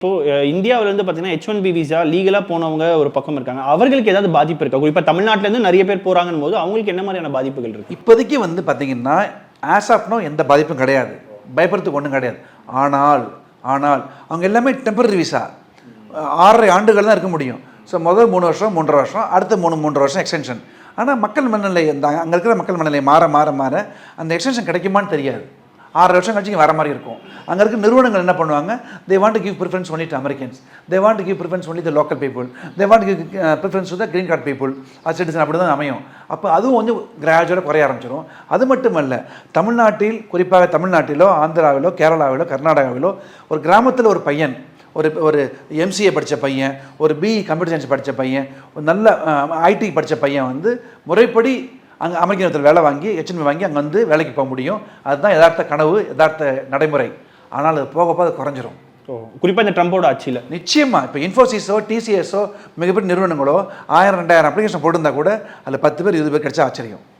இப்போ இந்தியாவிலேருந்து பார்த்தீங்கன்னா ஹெச் ஒன் பி விசா லீகலாக போனவங்க ஒரு பக்கம் இருக்காங்க. அவர்களுக்கு ஏதாவது பாதிப்பு இருக்கா? குறிப்பாக தமிழ்நாட்டிலேருந்து நிறைய பேர் போறாங்கன்னு போது அவங்களுக்கு என்ன மாதிரியான பாதிப்புகள் இருக்கு? இப்போதைக்கு வந்து பார்த்தீங்கன்னா ஆஸ் ஆஃப் நோ எந்த பாதிப்பும் கிடையாது. பயப்படுறதுக்கு ஒன்றும் கிடையாது. ஆனால் ஆனால் அவங்க எல்லாமே டெம்பரரி விசா ஆறரை ஆண்டுகள் தான் இருக்க முடியும். ஸோ முதல் மூணு வருஷம் மூன்றரை வருஷம் அடுத்த மூணு மூன்றரை வருஷம் எக்ஸ்டென்ஷன் ஆனால் மக்கள் மனநிலை இந்த அங்கே இருக்கிற மக்கள் மனநிலை மாற மாற மாற அந்த எக்ஸ்டென்ஷன் கிடைக்குமான்னு தெரியாது. ஆறு வருஷம் கழிச்சு வர மாதிரி இருக்கும். அங்கே இருக்க நிறுவனங்கள் என்ன பண்ணுவாங்க? They want to give preference only to Americans they want to give preference only the local people they want give preference the green card people அது சிட்டிசன் அப்படி தான் அமையும். அப்போ அதுவும் கொஞ்சம் கிராஜுவலாக குறைய ஆரம்பிச்சிடும் அது மட்டுமல்ல தமிழ்நாட்டில் குறிப்பாக தமிழ்நாட்டிலோ ஆந்திராவிலோ கேரளாவிலோ கர்நாடகாவிலோ ஒரு கிராமத்தில் ஒரு பையன் ஒரு ஒரு எம்சிஏ படித்த பையன் ஒரு பிஇ கம்ப்யூட்டர் சயின்ஸ் படித்த பையன் ஒரு நல்ல ஐடி படித்த பையன் வந்து முறைப்படி அங்கே அமெரிக்க நிறுவனத்தில் வேலை வாங்கி ஹெச்என்பி வாங்கி அங்கே வந்து வேலைக்கு போக முடியும். அதுதான் யதார்த்த கனவு யதார்த்த நடைமுறை. ஆனால் அது போக போக அது குறைஞ்சிரும். குறிப்பாக இந்த ட்ரம்போட ஆட்சியில். நிச்சயமா. இப்போ இன்ஃபோசிஸோ டிசிஎஸோ மிகப்பெரிய நிறுவனங்களோ ஆயிரம் ரெண்டாயிரம் அப்ளிகேஷன் போட்டிருந்தா கூட அதில் பத்து பேர் இருபது பேர் கிடைச்சா ஆச்சரியம்.